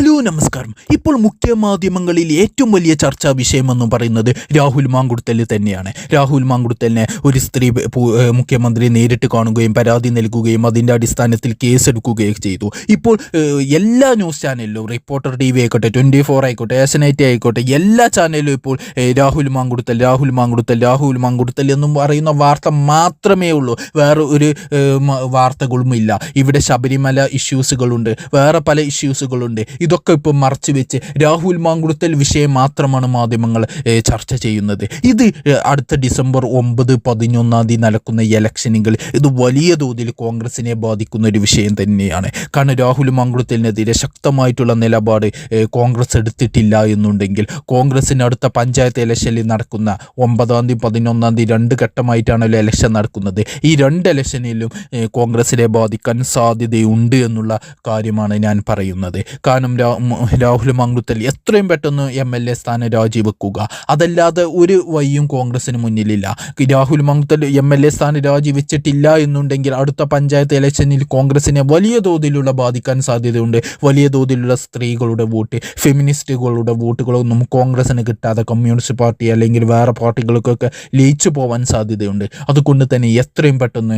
Hello നമസ്കാരം. ഇപ്പോൾ മുഖ്യ മാധ്യമങ്ങളിൽ ഏറ്റവും വലിയ ചർച്ചാ വിഷയമെന്ന് പറയുന്നത് രാഹുൽ മാങ്കുടുത്തൽ തന്നെയാണ്. രാഹുൽ മാങ്കുടുത്തലിനെ ഒരു സ്ത്രീ മുഖ്യമന്ത്രി നേരിട്ട് കാണുകയും പരാതി നൽകുകയും അതിന്റെ അടിസ്ഥാനത്തിൽ കേസെടുക്കുകയും ചെയ്തു. ഇപ്പോൾ എല്ലാ ന്യൂസ് ചാനലിലും റിപ്പോർട്ടർ ടി വി ആയിക്കോട്ടെ ട്വന്റി ഫോർ ആയിക്കോട്ടെ ഏഷ്യനൈറ്റ് ആയിക്കോട്ടെ എല്ലാ ചാനലിലും ഇപ്പോൾ രാഹുൽ മാങ്കുടുത്തൽ രാഹുൽ മാങ്കുടുത്തൽ രാഹുൽ മാങ്കുടുത്തൽ എന്നും പറയുന്ന വാർത്ത മാത്രമേ ഉള്ളൂ. വേറെ ഒരു വാർത്തകളുമില്ല. ഇവിടെ ശബരിമല ഇഷ്യൂസുകളുണ്ട് വേറെ പല ഇഷ്യൂസുകളുണ്ട് ഇതൊക്കെ ഇപ്പം മറച്ചു വെച്ച് രാഹുൽ മാങ്കുടുത്തൽ വിഷയം മാത്രമാണ് മാധ്യമങ്ങൾ ചർച്ച ചെയ്യുന്നത്. ഇത് അടുത്ത ഡിസംബർ ഒമ്പത് പതിനൊന്നാം തീയതി നടക്കുന്ന ഇലക്ഷനുകൾ ഇത് വലിയ തോതിൽ കോൺഗ്രസിനെ ബാധിക്കുന്ന ഒരു വിഷയം തന്നെയാണ്. കാരണം രാഹുൽ മാങ്കുളത്തിനെതിരെ ശക്തമായിട്ടുള്ള നിലപാട് കോൺഗ്രസ് എടുത്തിട്ടില്ല എന്നുണ്ടെങ്കിൽ കോൺഗ്രസിന് അടുത്ത പഞ്ചായത്ത് ഇലക്ഷനിൽ നടക്കുന്ന ഒമ്പതാം തീയതി പതിനൊന്നാം തീയതി രണ്ട് ഘട്ടമായിട്ടാണല്ലോ ഇലക്ഷൻ നടക്കുന്നത്. ഈ രണ്ട് ഇലക്ഷനിലും കോൺഗ്രസിനെ ബാധിക്കാൻ സാധ്യതയുണ്ട് എന്നുള്ള കാര്യമാണ് ഞാൻ പറയുന്നത്. കാരണം രാഹുൽ മാങ്കുത്തൽ എത്രയും പെട്ടെന്ന് എം എൽ എ സ്ഥാനം രാജിവെക്കുക. അതല്ലാതെ ഒരു വഴിയും കോൺഗ്രസിന് മുന്നിലില്ല. Rahul Mamkootathil M L A സ്ഥാനം രാജിവെച്ചിട്ടില്ല എന്നുണ്ടെങ്കിൽ അടുത്ത പഞ്ചായത്ത് ഇലക്ഷനിൽ കോൺഗ്രസിനെ വലിയ തോതിലുള്ള ബാധിക്കാൻ സാധ്യതയുണ്ട്. വലിയ തോതിലുള്ള സ്ത്രീകളുടെ വോട്ട് ഫെമിനിസ്റ്റുകളുടെ വോട്ടുകളൊന്നും കോൺഗ്രസിന് കിട്ടാതെ കമ്മ്യൂണിസ്റ്റ് പാർട്ടി അല്ലെങ്കിൽ വേറെ പാർട്ടികൾക്കൊക്കെ ലയിച്ചു പോവാൻ സാധ്യതയുണ്ട്. അതുകൊണ്ട് തന്നെ എത്രയും പെട്ടെന്ന്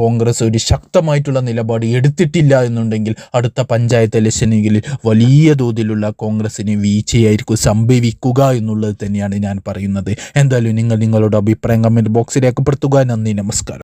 കോൺഗ്രസ് ഒരു ശക്തമായിട്ടുള്ള നിലപാട് എടുത്തിട്ടില്ല എന്നുണ്ടെങ്കിൽ അടുത്ത പഞ്ചായത്ത് ഇലക്ഷനുകളിൽ വലിയ തോതിലുള്ള കോൺഗ്രസിന് വീഴ്ചയായിരിക്കും സംഭവിക്കുക എന്നുള്ളത് തന്നെയാണ് ഞാൻ പറയുന്നത്. എന്തായാലും നിങ്ങൾ നിങ്ങളുടെ അഭിപ്രായം കമന്റ് ബോക്സിൽ രേഖപ്പെടുത്തുക നന്ദി നമസ്കാരം.